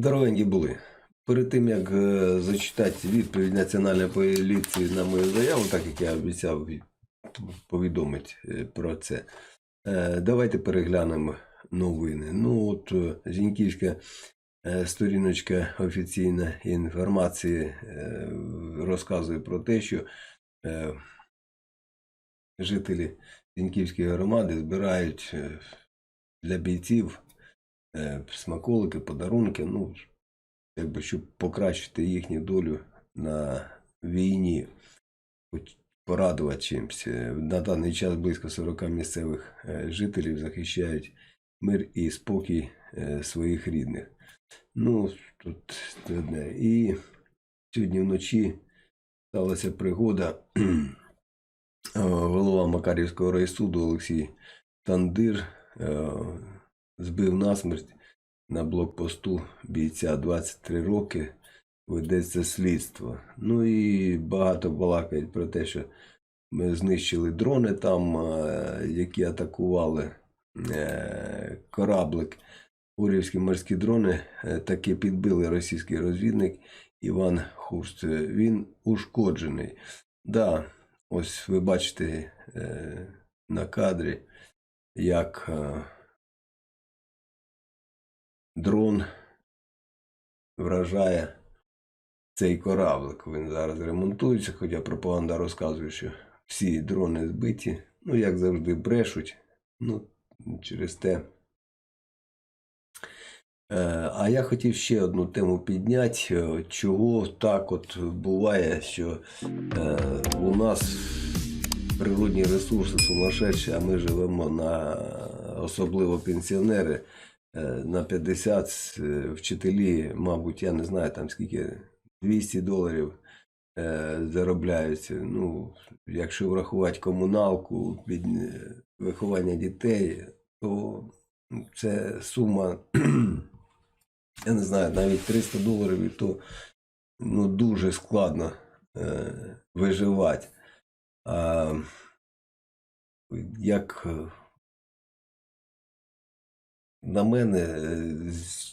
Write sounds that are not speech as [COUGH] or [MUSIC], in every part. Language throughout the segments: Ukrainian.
Дорогенькі були. Перед тим як е, зачитати відповідь Національної поліції на мою заяву, так як я обіцяв повідомити е, про це, е, давайте переглянемо новини. Ну, от Зіньківська сторіночка офіційної інформації розказує про те, що жителі Зіньківської громади збирають для бійців смаколики, подарунки, ну, якби, щоб покращити їхню долю на війні, порадувати чимось. Е, На даний час близько 40 місцевих е, жителів захищають мир і спокій е, своїх рідних. Ну, тут одне. І сьогодні вночі сталася пригода. Е, [CLEARS THROAT] Голова Макарівського райсуду Олексій Тандир е, збив насмерть на блокпосту бійця 23 роки. Ведеться слідство. Ну і багато балакають про те, що ми знищили дрони там, е, які атакували е, кораблик. Урівські морські дрони е, таки підбили російський розвідник Іван Хурст. Він ушкоджений. Да, ось ви бачите на кадрі, як дрон вражає цей кораблик. Він зараз ремонтується, хоча пропаганда розказує, що всі дрони збиті. Ну, як завжди, брешуть. Ну, через те. Е, А я хотів ще одну тему підняти. е, Чого так от буває, що е, у нас природні ресурси сумасшедші, а ми живемо на особливо пенсіонери на 50 е, вчителі, мабуть, я не знаю там скільки 200 доларів е, заробляються. Ну, якщо врахувати комуналку, під е, виховання дітей, то це сума, [CLEARS THROAT] я не знаю, навіть 300 доларів, то ну, дуже складно е, виживати. А, як е, на мене, е,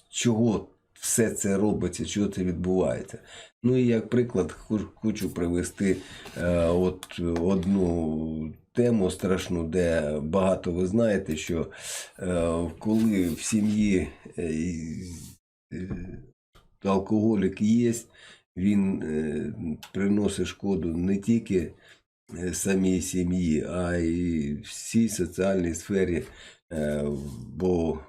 чого все це робиться, чого це відбувається. Ну і як приклад, хо- хочу привести е, от одну тему страшну, де багато ви знаєте, що е, коли в сім'ї е, е, алкоголік є, він е, приносить шкоду не тільки е, самій сім'ї, а й всій соціальній сфері, е, бо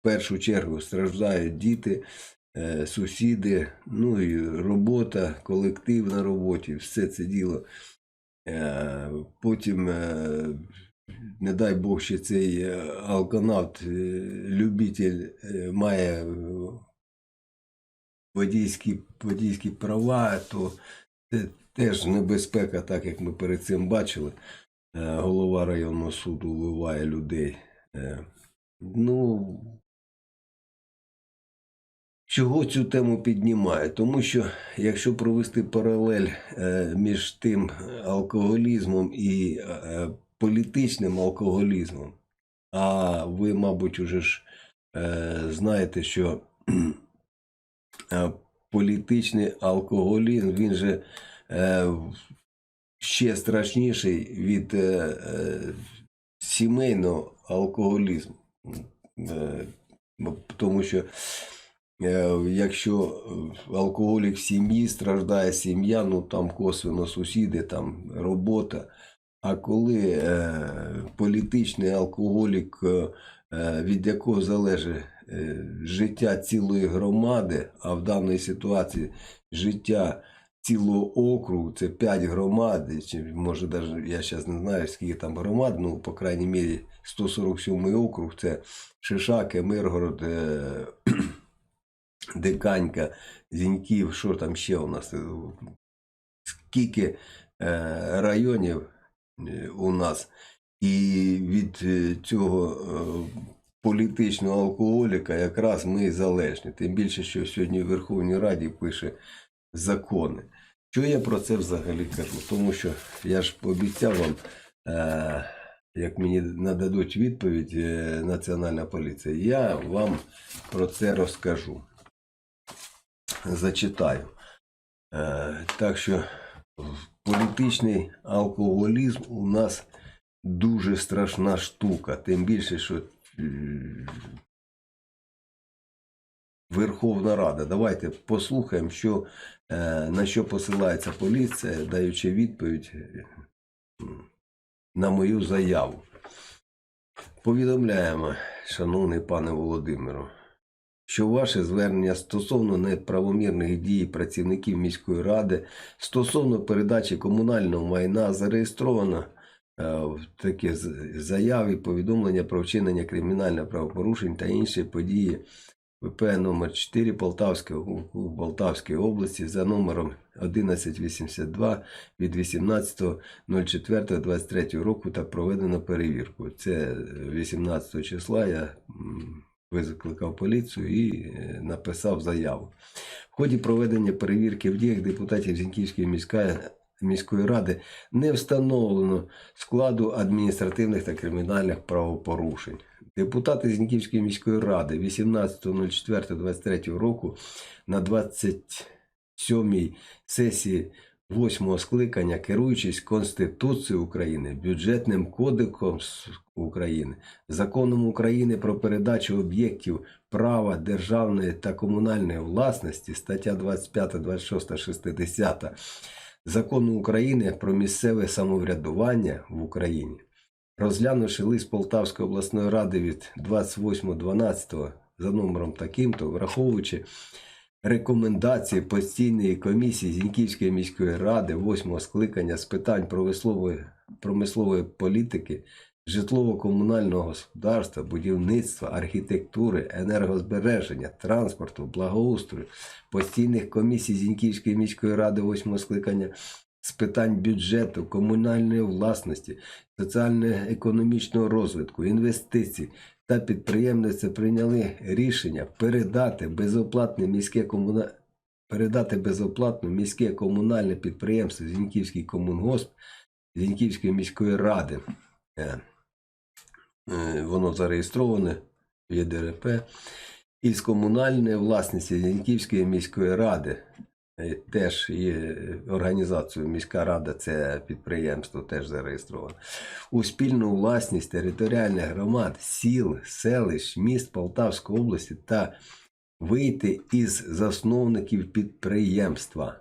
в першу чергу страждають діти, е, сусіди, ну і робота, колектив на роботі, все це діло. Е, Потім, е, не дай Бог, ще цей алканавт, е, любитель має водійські, водійські права, то це теж небезпека, так як ми перед цим бачили. Голова районного суду вбиває людей. Ну, чого цю тему піднімаю? Тому що якщо провести паралель е, між тим алкоголізмом і е, політичним алкоголізмом, а ви, мабуть, уже ж е, знаєте, що е, політичний алкоголізм, він же е, ще страшніший від е, е, сімейного алкоголізму. Е, тому що е, якщо е, алкоголік в сім'ї страждає сім'я, ну там косвенно сусіди, там робота. А коли е, політичний алкоголік, е, е, від якого залежить е, життя цілої громади, а в даній ситуації життя цілого округу, це 5 громад, чи може навіть я зараз не знаю, скільки там громад, ну, по крайній мірі, 147 округ, це Шишаки, Миргород, е, Диканька, Зіньків, що там ще у нас? е, Скільки е, районів е, у нас, і від цього політичного алкоголіка якраз ми залежні. Тим більше, що сьогодні в Верховній Раді пише закони. Що я про це взагалі кажу? Тому що я ж пообіцяв вам, як мені нададуть відповідь Національна поліція, я вам про це розкажу. Зачитаю. Е, так що політичний алкоголізм у нас дуже страшна штука. Тим більше, що е, Верховна Рада. Давайте послухаємо, що, е, на що посилається поліція, даючи відповідь на мою заяву. Повідомляємо, шановний пане Володимиру, що ваше звернення стосовно неправомірних дій працівників міської ради стосовно передачі комунального майна зареєстровано е, в такі з- заяви, повідомлення про вчинення кримінальних правопорушень та інші події ВП номер 4 Полтавської округу Полтавської області за номером 1182 від 18.04.23 року та проведено перевірку. Це 18 числа я викликав поліцію і е, написав заяву. В ході проведення перевірки в діях депутатів Зіньківської міської, міської ради не встановлено складу адміністративних та кримінальних правопорушень. Депутати Зіньківської міської ради 18.04.23 року на 27-й сесії 8-го скликання, керуючись Конституцією України, бюджетним кодексом України, законом України про передачу об'єктів права державної та комунальної власності, стаття 25, 26, 60 закону України про місцеве самоврядування в Україні. Розглянувши лист Полтавської обласної ради від 28.12 за номером таким-то, враховуючи рекомендації постійної комісії Зіньківської міської ради 8 скликання з питань промислової, промислової політики, житлово-комунального господарства, будівництва, архітектури, енергозбереження, транспорту, благоустрою, постійних комісій Зіньківської міської ради 8 скликання з питань бюджету, комунальної власності, соціально-економічного розвитку, інвестицій та підприємництва прийняли рішення передати безоплатне міське комуна... передати безоплатно міське комунальне підприємство Зіньківський комунгосп Зіньківської міської ради. Е, е, Воно зареєстроване в ЄДРП із комунальної власності Зіньківської міської ради Теж є організацію міська рада, це підприємство теж зареєстровано. У спільну власність територіальних громад, сіл, селищ, міст Полтавської області та вийти із засновників підприємства.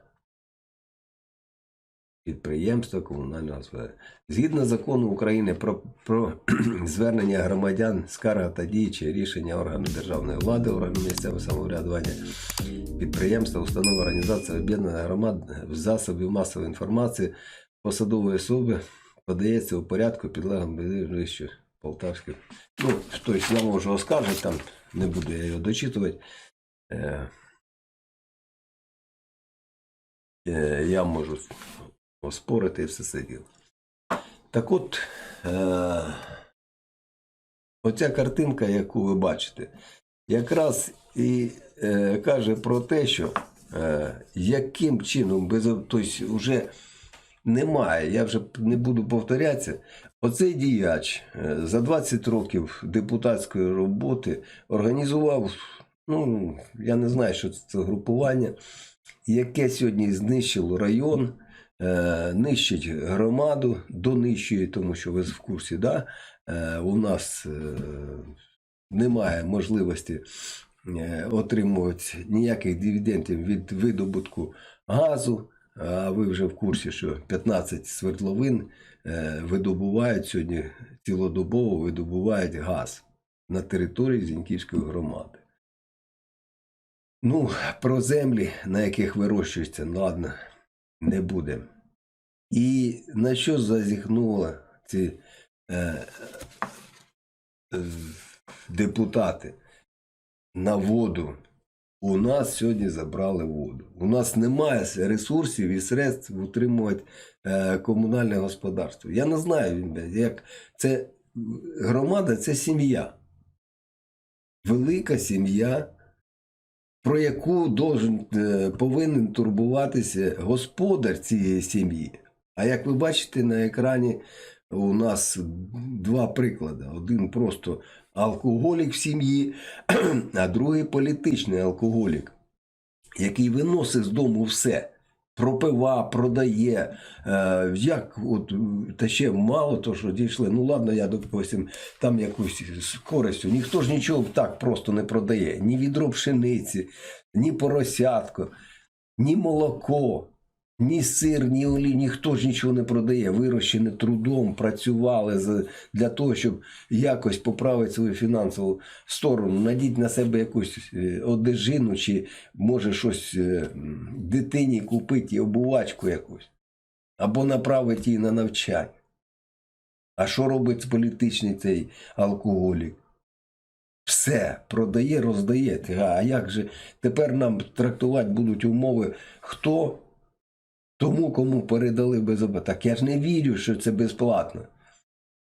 Підприємства комунального господарства. Згідно закону України про, про [CLEARS THROAT] звернення громадян, скарга та діючі рішення органу державної влади, органу місцевого самоврядування, підприємства, установи, організації об'єднаних громад в засобів масової інформації посадової особи подається у порядку підлеглим вище Полтавським. Ну, тобто я можу оскаржити там, не буду я його дочитувати. Е, е, я можу оспорити і все це діло. Так от, е, оця картинка, яку ви бачите, якраз і е, каже про те, що е, яким чином без тобто вже немає, я вже не буду повторятися. Оцей діяч е, за 20 років депутатської роботи організував, ну я не знаю, що це за групування, яке сьогодні знищило район, нищить громаду, донищує, тому що ви в курсі, да? е, у нас е, немає можливості е, отримувати ніяких дивідендів від видобутку газу. А ви вже в курсі, що 15 свердловин е, видобувають сьогодні цілодобово видобувають газ на території Зіньківської громади. Ну, про землі, на яких вирощується, ну, ладно, не буде. І на що зазіхнули ці е, депутати? На воду. У нас сьогодні забрали воду. У нас немає ресурсів і средств утримувати е, комунальне господарство. Я не знаю, як це громада це сім'я. Велика сім'я, про яку должен, е, повинен турбуватися господар цієї сім'ї. А як ви бачите на екрані, у нас два приклади. Один просто алкоголік в сім'ї, [CLEARS THROAT] а другий політичний алкоголік, який виносить з дому все. Пропива, продає. Е, як от, та ще мало то, що дійшли. Ну ладно, я допустим, там якусь з користю. Ніхто ж нічого так просто не продає. Ні відро пшениці, ні поросятко, ні молоко, ні сир, ні олій, ніхто ж нічого не продає. Вирощені трудом, працювали для того, щоб якось поправити свою фінансову сторону, надіть на себе якусь е, одежину, чи може щось е, дитині купити, обувачку якусь, або направити її на навчання. А що робить політичний цей алкоголік? Все продає, роздає. А як же тепер нам трактувати будуть умови, хто тому, кому передали без безоплатно? Так я ж не вірю, що це безплатно.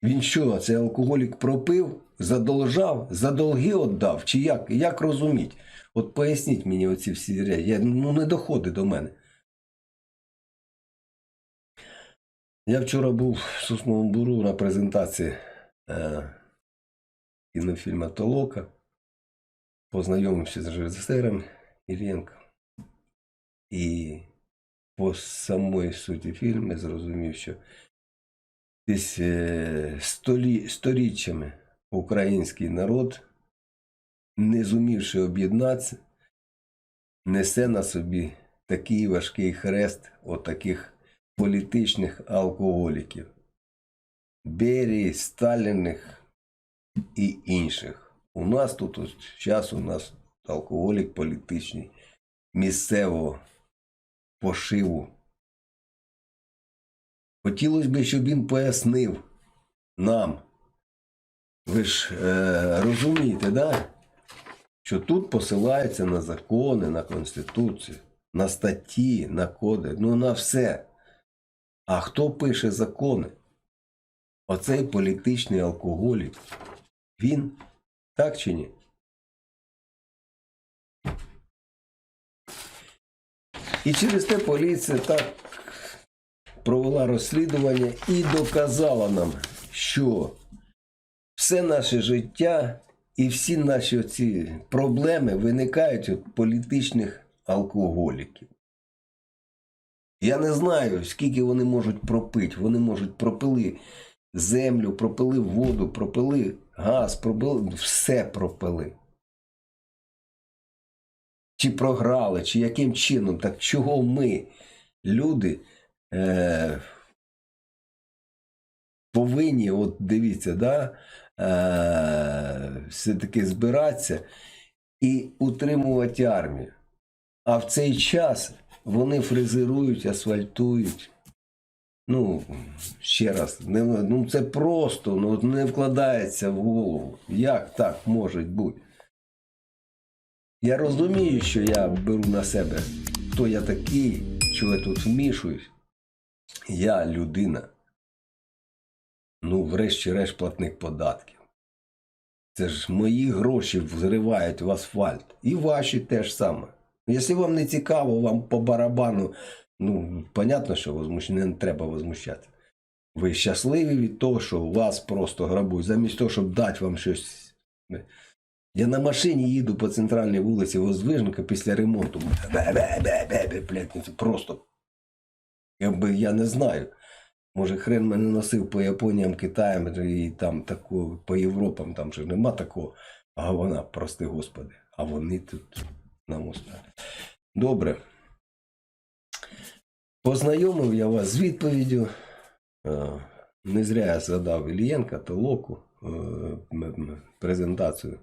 Він що, цей алкоголік пропив, задолжав, за долги віддав? Чи як? Як розуміть? От поясніть мені оці всі речі. Я, ну не доходить до мене. Я вчора був в Сосновому Буру на презентації е, кінофільму Толока. Познайомився з режисером Іллєнко. І по самої суті фільму зрозумів, що десь е, столі, сторіччями український народ, не зумівши об'єднатися, несе на собі такий важкий хрест отаких політичних алкоголіків. Берії, Сталіних і інших. У нас тут час у нас алкоголік політичний місцевого пошиву. Хотілося б, щоб він пояснив нам. Ви ж е, розумієте, да? що тут посилається на закони, на Конституцію, на статті, на коди, ну на все. А хто пише закони? Оцей політичний алкоголік. Він так чи ні? І через те поліція так провела розслідування і доказала нам, що все наше життя і всі наші ці проблеми виникають від політичних алкоголіків. Я не знаю, скільки вони можуть пропити. Вони можуть пропили землю, пропили воду, пропили газ, пропили, все пропили. Чи програли, чи яким чином, так чого ми, люди, е, повинні, от дивіться, да, е, все-таки збиратися і утримувати армію. А в цей час вони фрезерують, асфальтують. Ну, ще раз, не, ну це просто ну, не вкладається в голову. Як так може бути? Я розумію, що я беру на себе, хто я такий, що я тут вмішуюсь. Я людина. Ну, врешті-решт, платник податків. Це ж мої гроші взривають в асфальт. І ваші теж саме. Якщо вам не цікаво, вам по барабану, ну, понятно, що возмущення не треба возмущати. Ви щасливі від того, що вас просто грабують, замість того, щоб дати вам щось. Я на машині їду по центральній вулиці Воздвижника після ремонту. Ну це просто. Якби я не знаю. Може, хрен мене носив по Японіям, Китаям і там тако, по Європам, там же нема такого. А вона, прости господи, а вони тут на мостах. Добре. Познайомив я вас з відповіддю. Е, Не зря я згадав Ілієнка, Толоку, е, м- м- презентацію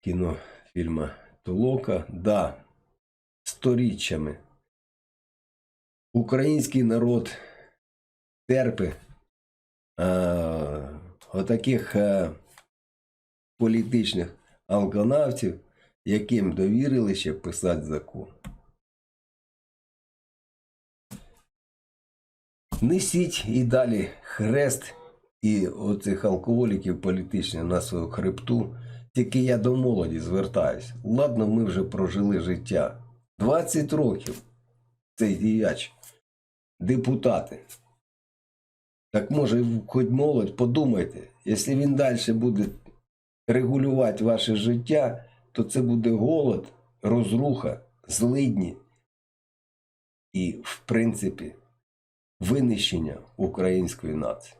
кінофільма Толока. Да, сторіччями український народ терпить е, отаких е, політичних алканавтів, яким довірили ще писати закон. Несіть і далі хрест і оцих алкоголіків політичних на свою хребту. Тільки я до молоді звертаюсь. Ладно, ми вже прожили життя. 20 років цей діяч, депутати. Так може, хоч молодь, подумайте, якщо він далі буде регулювати ваше життя, то це буде голод, розруха, злидні і, в принципі, винищення української нації.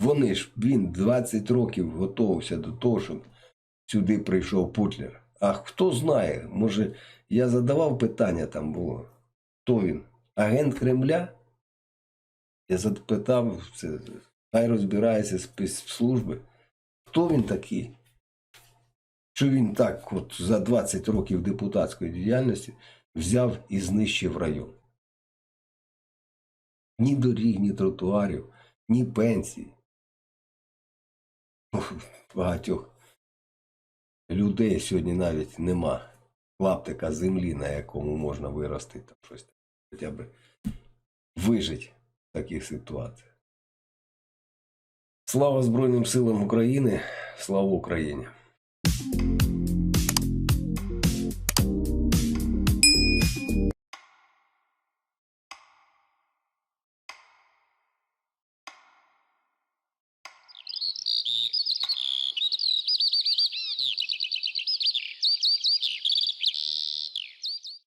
Вони ж, він 20 років готувався до того, щоб сюди прийшов Путлер. А хто знає, може, я задавав питання там було. Хто він? Агент Кремля? Я запитав, це, хай розбирається спецслужби. Хто він такий? Що він так, от за 20 років депутатської діяльності взяв і знищив район? Ні доріг, ні тротуарів, ні пенсій. Багатьох людей сьогодні навіть нема клаптика землі, на якому можна вирости там щось хоча б вижити в таких ситуаціях. Слава Збройним силам України, слава Україні!